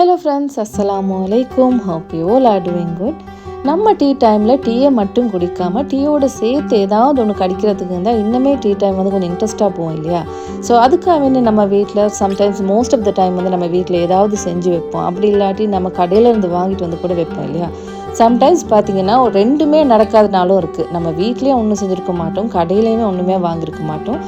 Hello friends அஸ்ஸலாமு அலைக்கும் hope you all are good நம்ம டீ டைமில் டீயை மட்டும் குடிக்காமல் டீயோட சேர்த்து ஏதாவது ஒன்று கடிக்கிறதுக்கு இருந்தால் இன்னுமே டீ டைம் வந்து கொஞ்சம் இன்ட்ரெஸ்ட்டாக போகும் இல்லையா? ஸோ அதுக்காக வேண்டி நம்ம வீட்டில் sometimes most of the time வந்து நம்ம வீட்டில் ஏதாவது செஞ்சு வைப்போம். அப்படி இல்லாட்டி நம்ம கடையிலேருந்து வாங்கிட்டு வந்து கூட வைப்போம் இல்லையா? சம்டைம்ஸ் பார்த்தீங்கன்னா ஒரு ரெண்டுமே நடக்காதனாலும் இருக்குது நம்ம வீட்லேயும் ஒன்றும் செஞ்சுருக்க மாட்டோம். கடையிலையுமே ஒன்றுமே வாங்கியிருக்க மாட்டோம்.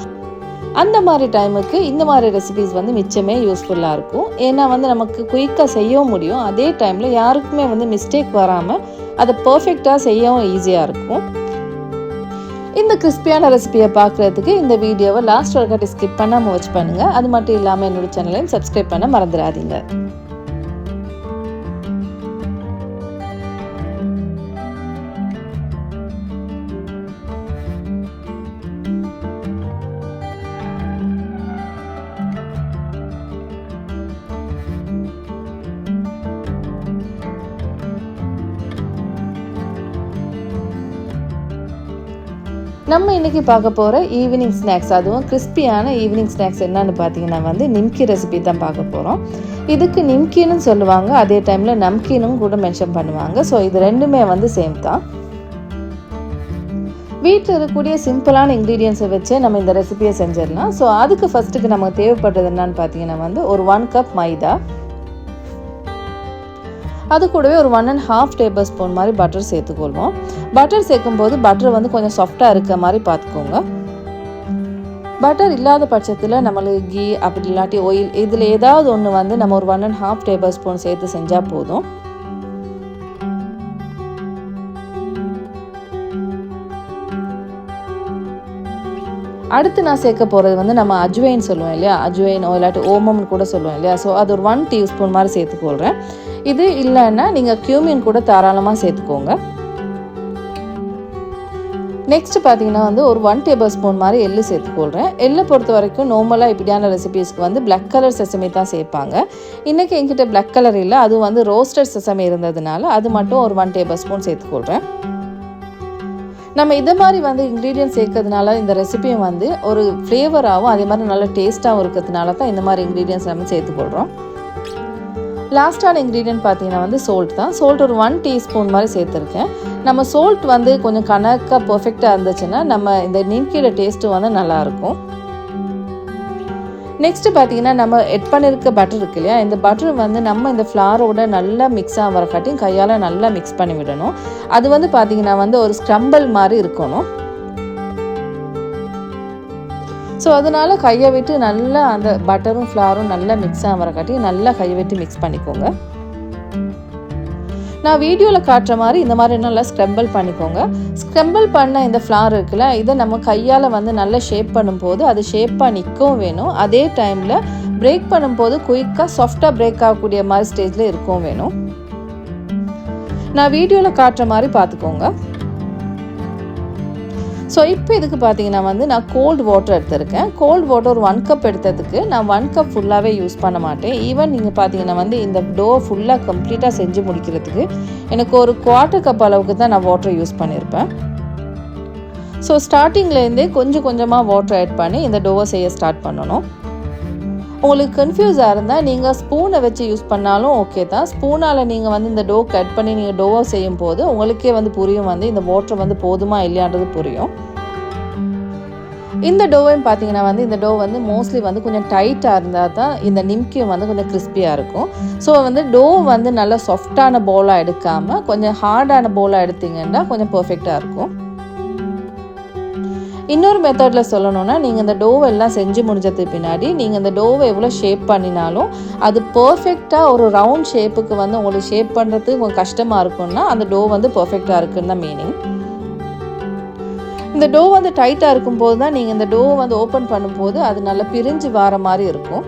அந்த மாதிரி டைமுக்கு இந்த மாதிரி ரெசிபிஸ் வந்து மிச்சமே யூஸ்ஃபுல்லாக இருக்கும். ஏன்னா வந்து நமக்கு குயிக்காக செய்யவும் முடியும். அதே டைமில் யாருக்குமே வந்து மிஸ்டேக் வராமல் அதை பர்ஃபெக்டாக செய்யவும் ஈஸியாக இருக்கும். இந்த கிறிஸ்பியான ரெசிபியை பார்க்குறதுக்கு இந்த வீடியோவை லாஸ்ட் வரைக்கும் ஸ்கிப் பண்ணாமல் வச்சு பண்ணுங்கள் அது மட்டும் இல்லாமல் என்னோடய சேனலையும் சப்ஸ்கிரைப் பண்ண மறந்துடாதீங்க. நம்ம இன்றைக்கி பார்க்க போகிற ஈவினிங் ஸ்நாக்ஸ் அதுவும் கிறிஸ்பியான ஈவினிங் ஸ்நாக்ஸ் என்னன்னு பார்த்தீங்கன்னா வந்து நிம்கி ரெசிபி தான் பார்க்க போகிறோம் இதுக்கு நிம்கின்னு சொல்லுவாங்க. அதே டைமில் நம்கீனும் கூட மென்ஷன் பண்ணுவாங்க. ஸோ இது ரெண்டுமே வந்து சேம் தான். வீட்டில் இருக்கக்கூடிய சிம்பிளான இன்க்ரீடியன்ஸை வச்சே நம்ம இந்த ரெசிபியை செஞ்சிடலாம். ஸோ அதுக்கு ஃபஸ்ட்டுக்கு நமக்கு தேவைப்படுறது என்னன்னு பார்த்தீங்கன்னா வந்து ஒரு ஒன் கப் மைதா அது கூடவே ஒரு one and half tablespoon மாதிரி பட்டர் சேர்த்துக்கொள்வோம். பட்டர் சேர்க்கும்போது பட்டர் வந்து கொஞ்சம் சாஃப்டாக இருக்க மாதிரி பார்த்துக்கோங்க. பட்டர் இல்லாத பட்சத்தில் நம்மளுக்கு கீ அப்படி இல்லாட்டி ஆயில் இதில் ஏதாவது ஒன்று வந்து நம்ம ஒரு one and half tablespoon சேர்த்து செஞ்சால் போதும். அடுத்து நான் சேர்க்க போகிறது வந்து நம்ம அஜ்வைன் சொல்லுவோம் இல்லையா? அஜ்வைன் இல்லாட்டி ஓமம்னு கூட சொல்லுவோம் இல்லையா? ஸோ அது ஒரு ஒன் டீஸ்பூன் மாதிரி சேர்த்து போடுறேன் இது இல்லைன்னா நீங்கள் கியூமின் கூட தாராளமாக சேர்த்துக்கோங்க. நெக்ஸ்ட் பார்த்தீங்கன்னா வந்து ஒரு ஒன் டேபிள் ஸ்பூன் மாதிரி எள்ளு சேர்த்துக்கொள்கிறேன் எள்ளை பொறுத்த வரைக்கும் நார்மலாக இப்படியான ரெசிபீஸ்க்கு வந்து பிளாக் கலர் செசமி தான் சேர்ப்பாங்க. இன்றைக்கி என்கிட்ட பிளாக் கலர் இல்லை அதுவும் வந்து ரோஸ்டட் செசமி இருந்ததுனால அது மட்டும் ஒரு ஒன் டேபிள் ஸ்பூன் சேர்த்துக்கொள்கிறேன் நம்ம இதை மாதிரி வந்து இன்க்ரீடியன்ட் சேர்க்கறதுனால இந்த ரெசிபியும் வந்து ஒரு ஃப்ளேவராகவும் அதே மாதிரி நல்ல டேஸ்ட்டாகவும் இருக்கிறதுனால தான் இந்த மாதிரி இன்க்ரீடியன்ஸ் நம்ம சேர்த்துக்கொள்கிறோம் லாஸ்ட்டான இன்க்ரீடியன்ட் பார்த்தீங்கன்னா வந்து சோல்ட் தான். சோல்ட் ஒரு ஒன் டீஸ்பூன் மாதிரி சேர்த்துருக்கேன். நம்ம சோல்ட் வந்து கொஞ்சம் கணக்காக பர்ஃபெக்டாக இருந்துச்சுன்னா நம்ம இந்த நிம்கியோட டேஸ்ட்டு வந்து நல்லாயிருக்கும் நெக்ஸ்ட்டு பார்த்தீங்கன்னா நம்ம எட் பண்ணியிருக்க பட்டர் இருக்கு இல்லையா? இந்த பட்டர் வந்து நம்ம இந்த ஃப்ளாரோட நல்லா மிக்ஸ் ஆகிற காட்டியும் கையால் நல்லா மிக்ஸ் பண்ணி விடணும் அது வந்து பார்த்தீங்கன்னா வந்து ஒரு ஸ்க்ரம்பிள் மாதிரி இருக்கணும். ஸோ அதனால் கையை விட்டு நல்லா அந்த பட்டரும் ஃப்ளாரும் நல்லா மிக்ஸ் ஆகிறக்காட்டி நல்லா கையை விட்டு மிக்ஸ் பண்ணிக்கோங்க. நான் வீடியோவில் காட்டுற மாதிரி இந்த மாதிரி நல்லா ஸ்க்ரம்பிள் பண்ணிக்கோங்க. ஸ்க்ரம்பிள் பண்ண இந்த ஃப்ளார் இருக்குல்ல இதை நம்ம கையால் வந்து நல்லா ஷேப் பண்ணும்போது அது ஷேப்பாக நிற்கவும் வேணும். அதே டைமில் பிரேக் பண்ணும்போது குயிக்காக சாஃப்டாக பிரேக் ஆகக்கூடிய மாதிரி ஸ்டேஜில் இருக்கவும் வேணும். நான் வீடியோவில் காட்டுற மாதிரி பார்த்துக்கோங்க. ஸோ இப்போ இதுக்கு பார்த்தீங்கன்னா வந்து நான் கோல்டு வாட்டர் எடுத்திருக்கேன். கோல்டு வாட்டர் ஒரு ஒன் கப் எடுத்ததுக்கு நான் ஒன் கப் ஃபுல்லாகவே யூஸ் பண்ண மாட்டேன். ஈவன் நீங்கள் பார்த்தீங்கன்னா வந்து இந்த டோ ஃபுல்லாக கம்ப்ளீட்டாக செஞ்சு முடிக்கிறதுக்கு எனக்கு ஒரு குவார்ட்டர் கப் அளவுக்கு தான் நான் வாட்டர் யூஸ் பண்ணியிருப்பேன் ஸோ ஸ்டார்டிங்லேருந்தே கொஞ்சம் கொஞ்சமாக வாட்டர் ஆட் பண்ணி இந்த டோவை செய்ய ஸ்டார்ட் பண்ணணும். உங்களுக்கு கன்ஃபியூஸாக இருந்தால் நீங்கள் ஸ்பூனை வச்சு யூஸ் பண்ணாலும் ஓகே தான். ஸ்பூனால் நீங்கள் வந்து இந்த டோ கட் பண்ணி நீங்கள் டோவை செய்யும் போது உங்களுக்கே வந்து புரியும் வந்து இந்த வாட்டர் வந்து போதுமா இல்லையான்றது புரியும். இந்த டோவையும் பார்த்தீங்கன்னா வந்து இந்த டோ வந்து மோஸ்ட்லி வந்து கொஞ்சம் டைட்டாக இருந்தால் தான் இந்த நிம்கியும் வந்து கொஞ்சம் கிறிஸ்பியாக இருக்கும். ஸோ வந்து டோ வந்து நல்லா சாஃப்டான போலாக எடுக்காமல் கொஞ்சம் ஹார்டான போலாக எடுத்தீங்கன்னா கொஞ்சம் பர்ஃபெக்டாக இருக்கும். இன்னொரு மெத்தடில் சொல்லணும்னா நீங்கள் இந்த டோவை எல்லாம் செஞ்சு முடிஞ்சதுக்கு பின்னாடி நீங்கள் இந்த டோவை எவ்வளோ ஷேப் பண்ணினாலும் அது பர்ஃபெக்டாக ஒரு ரவுண்ட் ஷேப்புக்கு வந்து உங்களுக்கு ஷேப் பண்ணுறதுக்கு கொஞ்சம் கஷ்டமாக இருக்கும்னா அந்த டோ வந்து பர்ஃபெக்டாக இருக்குன்னு தான் மீனிங் இந்த டோ வந்து டைட்டாக இருக்கும்போது தான் நீங்கள் இந்த டோவை வந்து ஓப்பன் பண்ணும்போது அது நல்லா பிரிஞ்சு வர மாதிரி இருக்கும்.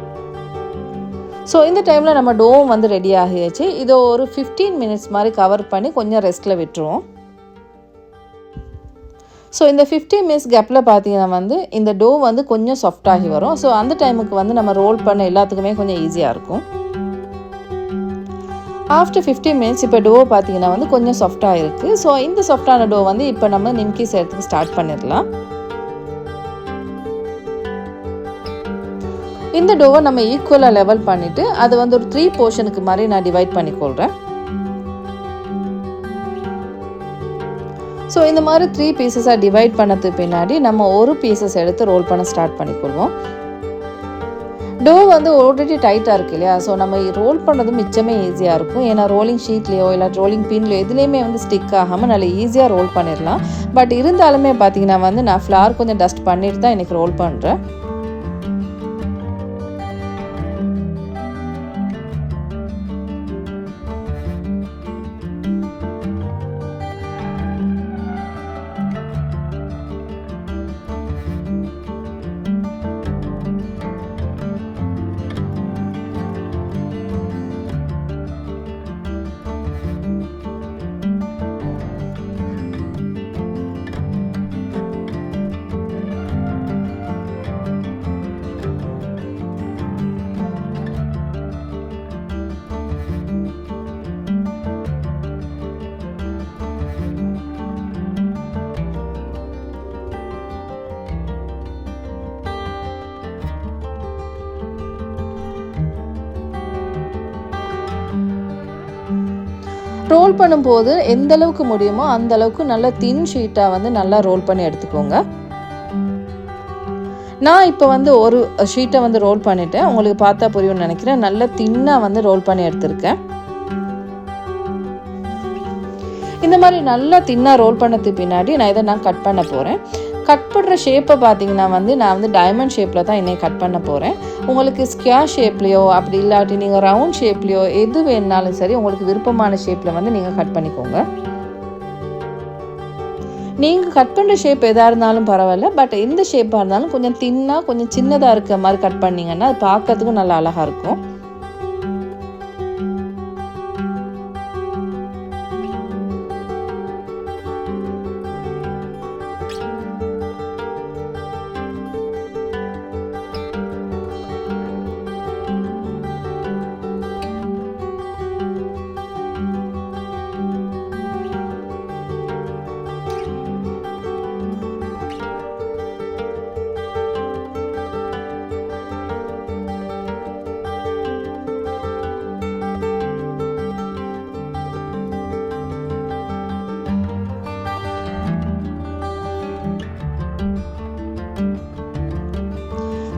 ஸோ இந்த டைமில் நம்ம டோவும் வந்து ரெடி ஆகியாச்சு. இதை ஒரு ஃபிஃப்டீன் மினிட்ஸ் மாதிரி கவர் பண்ணி கொஞ்சம் ரெஸ்ட்டில் விட்டுருவோம். ஸோ இந்த ஃபிஃப்டி மினிட்ஸ் கேப்பில் பார்த்தீங்கன்னா வந்து இந்த டோ வந்து கொஞ்சம் சாஃப்டாகி வரும். ஸோ அந்த டைமுக்கு வந்து நம்ம ரோல் பண்ண எல்லாத்துக்குமே கொஞ்சம் ஈஸியாக இருக்கும். ஆஃப்டர் ஃபிஃப்டி மினிட்ஸ் இப்போ டோ பார்த்தீங்கன்னா வந்து கொஞ்சம் சாஃப்டாக இருக்குது ஸோ இந்த சாஃப்டான டோ வந்து இப்போ நம்ம நிம்கி செய்கிறதுக்கு ஸ்டார்ட் பண்ணிடலாம். இந்த டோவை நம்ம ஈக்குவலாக லெவல் பண்ணிவிட்டு அது வந்து ஒரு த்ரீ போர்ஷனுக்கு மாதிரி நான் டிவைட் பண்ணிக்கொள்கிறேன் ஸோ இந்த மாதிரி த்ரீ பீசஸாக டிவைட் பண்ணதுக்கு பின்னாடி நம்ம ஒரு பீசஸ் எடுத்து ரோல் பண்ண ஸ்டார்ட் பண்ணிக்கொள்வோம். டோ வந்து ஆல்ரெடி டைட்டாக இருக்கு இல்லையா? ஸோ நம்ம ரோல் பண்ணுறது மிச்சமே ஈஸியாக இருக்கும். ஏன்னா ரோலிங் ஷீட்லேயோ இல்லை ரோலிங் பின்லையோ எதுலேயுமே வந்து ஸ்டிக் ஆகாமல் நல்லா ஈஸியாக ரோல் பண்ணிடலாம் பட் இருந்தாலுமே பார்த்தீங்கன்னா வந்து நான் ஃப்ளார் கொஞ்சம் டஸ்ட் பண்ணிட்டு தான் எனக்கு ரோல் பண்ணுறேன் ரோல் பண்ணும்போது எந்த அளவுக்கு முடியுமோ அந்த அளவுக்கு நல்ல தின் ஷீட்டாக வந்து நல்லா ரோல் பண்ணி எடுத்துக்கோங்க. நான் இப்போ வந்து ஒரு ஷீட்டை வந்து ரோல் பண்ணிட்டேன். உங்களுக்கு பார்த்தா புரியும்னு நினைக்கிறேன். நல்ல தின்னாக வந்து ரோல் பண்ணி எடுத்திருக்கேன். இந்த மாதிரி நல்லா தின்னாக ரோல் பண்ணதுக்கு பின்னாடி நான் இதை நான் கட் பண்ண போகிறேன் கட் பண்ணுற ஷேப்பை பார்த்தீங்கன்னா வந்து நான் வந்து டைமண்ட் ஷேப்பில் தான் இன்னைக்கு கட் பண்ண போகிறேன் உங்களுக்கு ஸ்கொயர் ஷேப்லேயோ அப்படி இல்லாட்டி நீங்கள் ரவுண்ட் ஷேப்லேயோ எது வேணுனாலும் சரி உங்களுக்கு விருப்பமான ஷேப்பில் வந்து நீங்கள் கட் பண்ணிக்கோங்க. நீங்கள் கட் பண்ணுற ஷேப் எதாக இருந்தாலும் பரவாயில்ல பட் எந்த ஷேப்பாக இருந்தாலும் கொஞ்சம் தின்னாக கொஞ்சம் சின்னதாக இருக்க மாதிரி கட் பண்ணிங்கன்னா அது பார்க்கறதுக்கும் நல்லா அழகாக இருக்கும்.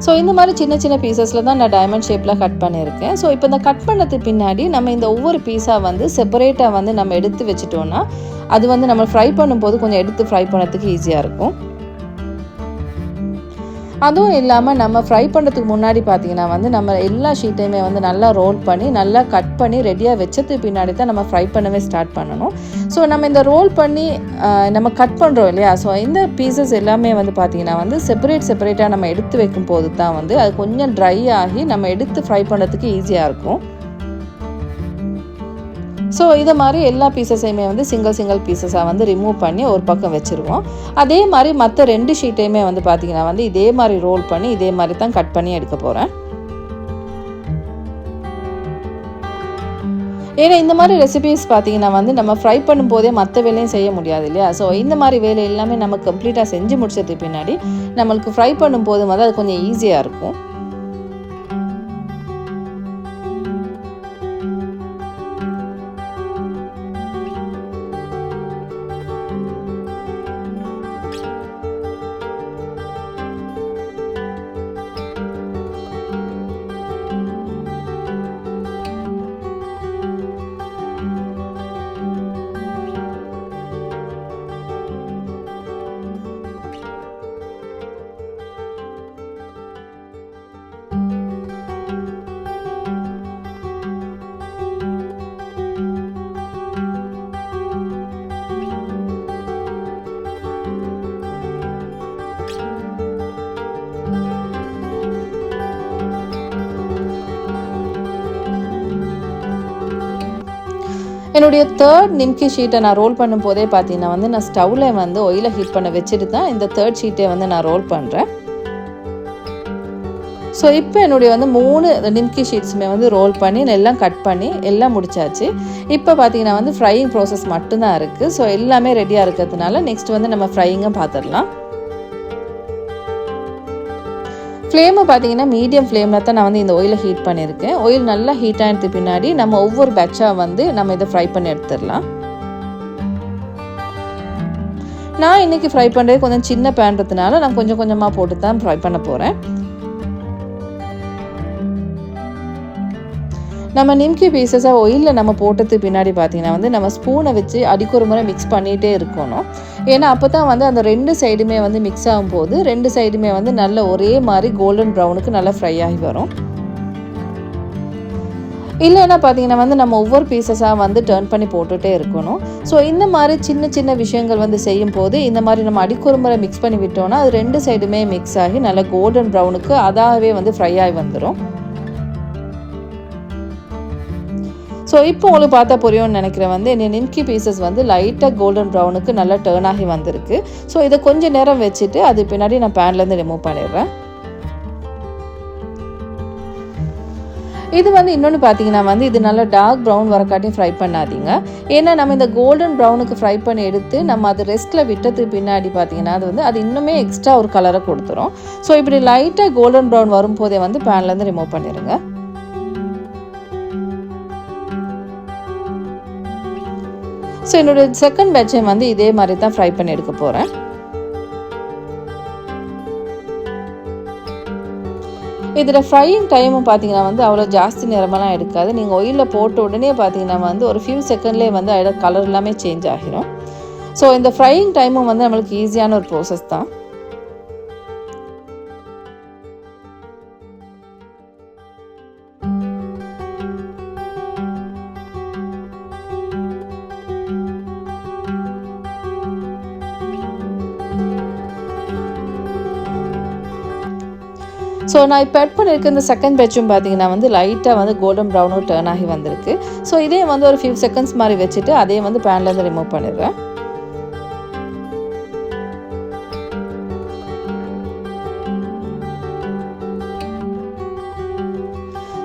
ஸோ இந்த மாதிரி சின்ன சின்ன பீசஸில் தான் நான் டைமண்ட் ஷேப்பில் கட் பண்ணியிருக்கேன். ஸோ இப்போ இந்த கட் பண்ணதுக்கு பின்னாடி நம்ம இந்த ஒவ்வொரு பீஸாக வந்து செப்பரேட்டாக வந்து நம்ம எடுத்து வச்சுட்டோன்னா அது வந்து நம்ம ஃப்ரை பண்ணும்போது கொஞ்சம் எடுத்து ஃப்ரை பண்ணுறதுக்கு ஈஸியாக இருக்கும். அதுவும் இல்லாமல் நம்ம ஃப்ரை பண்ணுறதுக்கு முன்னாடி பார்த்தீங்கன்னா வந்து நம்ம எல்லா ஷீட்டையுமே வந்து நல்லா ரோல் பண்ணி நல்லா கட் பண்ணி ரெடியாக வச்சதுக்கு பின்னாடி தான் நம்ம ஃப்ரை பண்ணவே ஸ்டார்ட் பண்ணணும். ஸோ நம்ம இந்த ரோல் பண்ணி நம்ம கட் பண்ணுறோம் இல்லையா? ஸோ இந்த பீசஸ் எல்லாமே வந்து பார்த்தீங்கன்னா வந்து செப்பரேட் செப்பரேட்டாக நம்ம எடுத்து வைக்கும் போது தான் வந்து அது கொஞ்சம் ட்ரை ஆகி நம்ம எடுத்து ஃப்ரை பண்ணுறதுக்கு ஈஸியாக இருக்கும். ஸோ இதை மாதிரி எல்லா பீசஸையுமே வந்து சிங்கிள் சிங்கிள் பீசஸாக வந்து ரிமூவ் பண்ணி ஒரு பக்கம் வச்சுருவோம். அதே மாதிரி மற்ற ரெண்டு ஷீட்டையுமே வந்து பார்த்திங்கன்னா வந்து இதே மாதிரி ரோல் பண்ணி இதே மாதிரி தான் கட் பண்ணி எடுக்க போகிறேன் ஏன்னா இந்த மாதிரி ரெசிபீஸ் பார்த்தீங்கன்னா வந்து நம்ம ஃப்ரை பண்ணும்போதே மற்ற வேலையும் செய்ய முடியாது இல்லையா? ஸோ இந்த மாதிரி வேலை எல்லாமே நம்ம கம்ப்ளீட்டாக செஞ்சு முடிச்சதுக்கு பின்னாடி நம்மளுக்கு ஃப்ரை பண்ணும்போது வந்து அது கொஞ்சம் ஈஸியாக இருக்கும். என்னுடைய தேர்ட் நிம்கி ஷீட்டை நான் ரோல் பண்ணும்போதே பார்த்தீங்கன்னா வந்து நான் ஸ்டவ்வில் வந்து ஒயிலை ஹீட் பண்ண வச்சுட்டு தான் இந்த தேர்ட் ஷீட்டை வந்து நான் ரோல் பண்ணுறேன் ஸோ இப்போ என்னுடைய வந்து மூணு நிம்கி ஷீட்ஸுமே வந்து ரோல் பண்ணி எல்லாம் கட் பண்ணி எல்லாம் முடிச்சாச்சு. இப்போ பார்த்தீங்கன்னா வந்து ஃப்ரையிங் ப்ராசஸ் மட்டும்தான் இருக்குது ஸோ எல்லாமே ரெடியாக இருக்கிறதுனால நெக்ஸ்ட் வந்து நம்ம ஃப்ரையிங்கும் பார்த்துடலாம் ஃப்ளேமை பார்த்தீங்கன்னா மீடியம் ஃப்ளேமில் தான் நான் வந்து இந்த ஒயிலை ஹீட் பண்ணியிருக்கேன். ஒயில் நல்லா ஹீட் ஆனதுக்கு பின்னாடி நம்ம ஒவ்வொரு பேட்சாக வந்து நம்ம இதை ஃப்ரை பண்ணி எடுத்துடலாம். நான் இன்றைக்கி ஃப்ரை பண்ணுறது கொஞ்சம் சின்ன பேன்றதுனால நான் கொஞ்சம் கொஞ்சமாக போட்டு தான் ஃப்ரை பண்ண போகிறேன் நம்ம நிம்கி பீசஸாக ஒயிலில் நம்ம போட்டதுக்கு பின்னாடி பார்த்தீங்கன்னா வந்து நம்ம ஸ்பூனை வச்சு அடிக்கொரு முறை மிக்ஸ் பண்ணிகிட்டே இருக்கணும். ஏன்னா அப்போ தான் வந்து அந்த ரெண்டு சைடுமே வந்து மிக்ஸ் ஆகும்போது ரெண்டு சைடுமே வந்து நல்ல ஒரே மாதிரி கோல்டன் ப்ரௌனுக்கு நல்லா ஃப்ரை ஆகி வரும். இல்லைன்னா பார்த்தீங்கன்னா வந்து நம்ம ஒவ்வொரு பீசஸாக வந்து டேர்ன் பண்ணி போட்டுகிட்டே இருக்கணும். ஸோ இந்த மாதிரி சின்ன சின்ன விஷயங்கள் வந்து செய்யும் போது இந்த மாதிரி நம்ம அடிக்குறுமுறை மிக்ஸ் பண்ணி விட்டோம்னா அது ரெண்டு சைடுமே மிக்ஸ் ஆகி நல்லா கோல்டன் ப்ரௌனுக்கு அதாகவே வந்து ஃப்ரை ஆகி வந்துடும் ஸோ இப்போ உங்களுக்கு பார்த்தா புரியும்னு நினைக்கிறேன் வந்து என்ன நிம்கி பீசஸ் வந்து லைட்டாக கோல்டன் ப்ரௌனுக்கு நல்லா டேர்ன் ஆகி வந்திருக்கு. ஸோ இதை கொஞ்சம் நேரம் வச்சுட்டு அது பின்னாடி நான் பேன்லேருந்து ரிமூவ் பண்ணிடுறேன். இது வந்து இன்னொன்று பார்த்தீங்கன்னா வந்து இது நல்லா டார்க் ப்ரௌன் வரக்காட்டியும் ஃப்ரை பண்ணாதீங்க. ஏன்னா நம்ம இந்த கோல்டன் ப்ரௌனுக்கு ஃப்ரை பண்ணி எடுத்து நம்ம அது ரெஸ்ட்டில் விட்டதுக்கு பின்னாடி பார்த்தீங்கன்னா அது வந்து அது இன்னுமே எக்ஸ்ட்ரா ஒரு கலரை கொடுத்துரும். ஸோ இப்படி லைட்டாக கோல்டன் ப்ரௌன் வரும்போதே வந்து பேன்லேருந்து ரிமூவ் பண்ணிடுங்க. ஸோ என்னோடய செகண்ட் பேட்சை வந்து இதே மாதிரி தான் ஃப்ரை பண்ணி எடுக்க போகிறேன் இதில் ஃப்ரையிங் டைமும் பார்த்தீங்கன்னா வந்து அவ்வளோ ஜாஸ்தி நேரமெல்லாம் எடுக்காது. நீங்கள் ஒயிலில் போட்ட உடனே பார்த்தீங்கன்னா வந்து ஒரு ஃபியூ செகண்ட்லேயே வந்து அதோட கலர் எல்லாமே சேஞ்ச் ஆகிரும். ஸோ இந்த ஃப்ரையிங் டைமும் வந்து நம்மளுக்கு ஈஸியான ஒரு ப்ராசஸ் தான். ஸோ நான் இப்போ ஆட் பண்ணியிருக்க இந்த செகண்ட் பேட்சும் பார்த்தீங்கன்னா வந்து லைட்டாக வந்து கோல்டன் ப்ரௌனும் டேர்ன் ஆகி வந்திருக்கு. ஸோ இதே வந்து ஒரு ஃபியூ செகண்ட்ஸ் மாதிரி வச்சுட்டு அதே வந்து பேன்லேருந்து ரிமூவ் பண்ணிடுறேன்.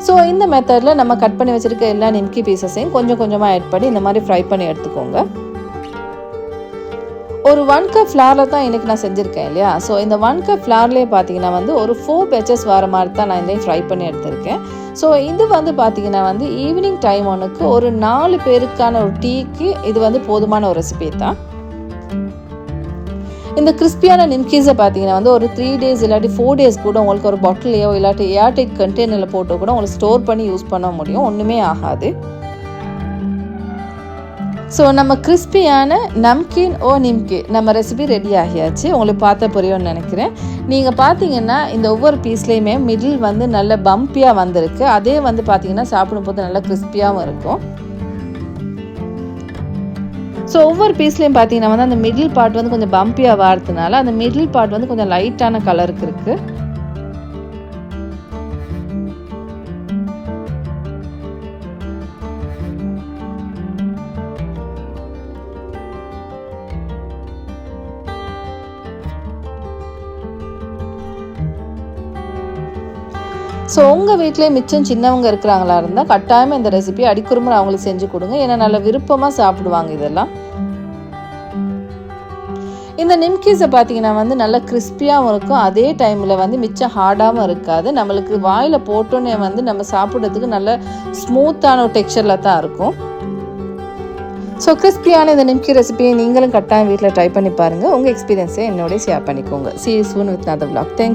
ஸோ இந்த மெத்தடில் நம்ம கட் பண்ணி வச்சுருக்க எல்லா நிம்கி பீசஸையும் கொஞ்சம் கொஞ்சமாக ஆட் பண்ணி இந்த மாதிரி ஃப்ரை பண்ணி எடுத்துக்கோங்க. ஒரு ஒன் கப் ஃப்ளாரில் தான் இன்றைக்கி நான் செஞ்சுருக்கேன் இல்லையா? ஸோ இந்த ஒன் கப் ஃப்ளார்லேயே பார்த்தீங்கன்னா வந்து ஒரு ஃபோர் பேச்சஸ் வர மாதிரி தான் நான் இதையும் ஃப்ரை பண்ணி எடுத்திருக்கேன். ஸோ இது வந்து பார்த்தீங்கன்னா வந்து ஈவினிங் டைம் ஒன்றுக்கு ஒரு நாலு பேருக்கான ஒரு டீக்கு இது வந்து போதுமான ஒரு ரெசிபி தான். இந்த கிறிஸ்பியான நிம்கீஸை பார்த்தீங்கன்னா வந்து ஒரு த்ரீ டேஸ் இல்லாட்டி ஃபோர் டேஸ் கூட உங்களுக்கு ஒரு பாட்டிலையோ இல்லாட்டி ஏர்டைட் கண்டெய்னரில் போட்டு கூட உங்களுக்கு ஸ்டோர் பண்ணி யூஸ் பண்ண முடியும். ஒன்றுமே ஆகாது. ஸோ நம்ம கிறிஸ்பியான நம்கின் ஓ நிம்கி நம்ம ரெசிபி ரெடி ஆகியாச்சு. உங்களுக்கு பார்த்த புரியும்னு நினைக்கிறேன். நீங்கள் பார்த்தீங்கன்னா இந்த ஒவ்வொரு பீஸ்லேயுமே மிடில் வந்து நல்ல பம்பியாக வந்திருக்கு. அதே வந்து பார்த்தீங்கன்னா சாப்பிடும்போது நல்லா கிறிஸ்பியாகவும் இருக்கும். ஸோ ஒவ்வொரு பீஸ்லேயும் பார்த்தீங்கன்னா வந்து அந்த மிடில் பார்ட் வந்து கொஞ்சம் பம்பியாக வாரதுனால அந்த மிடில் பார்ட் வந்து கொஞ்சம் லைட்டான கலருக்கு இருக்குது ஸோ உங்கள் வீட்டிலே மிச்சம் சின்னவங்க இருக்கிறாங்களா இருந்தால் கட்டாயமாக இந்த ரெசிபி அடிக்குறுமுறை அவங்களுக்கு செஞ்சு கொடுங்க. ஏன்னா நல்ல விருப்பமாக சாப்பிடுவாங்க இதெல்லாம். இந்த நிம்கீஸை பார்த்தீங்கன்னா வந்து நல்லா கிறிஸ்பியாகவும் இருக்கும். அதே டைமில் வந்து மிச்சம் ஹார்டாகவும் இருக்காது. நம்மளுக்கு வாயில் போட்டோன்னே வந்து நம்ம சாப்பிட்றதுக்கு நல்ல ஸ்மூத்தான ஒரு டெக்ஸ்சரில் தான் இருக்கும். ஸோ கிறிஸ்பியான இந்த நிம்கி ரெசிபியை நீங்களும் கட்டாயம் வீட்டில் ட்ரை பண்ணி பாருங்கள் உங்கள் எக்ஸ்பீரியன்ஸை என்னோடய ஷேர் பண்ணிக்கோங்க. See soon with another vlog thank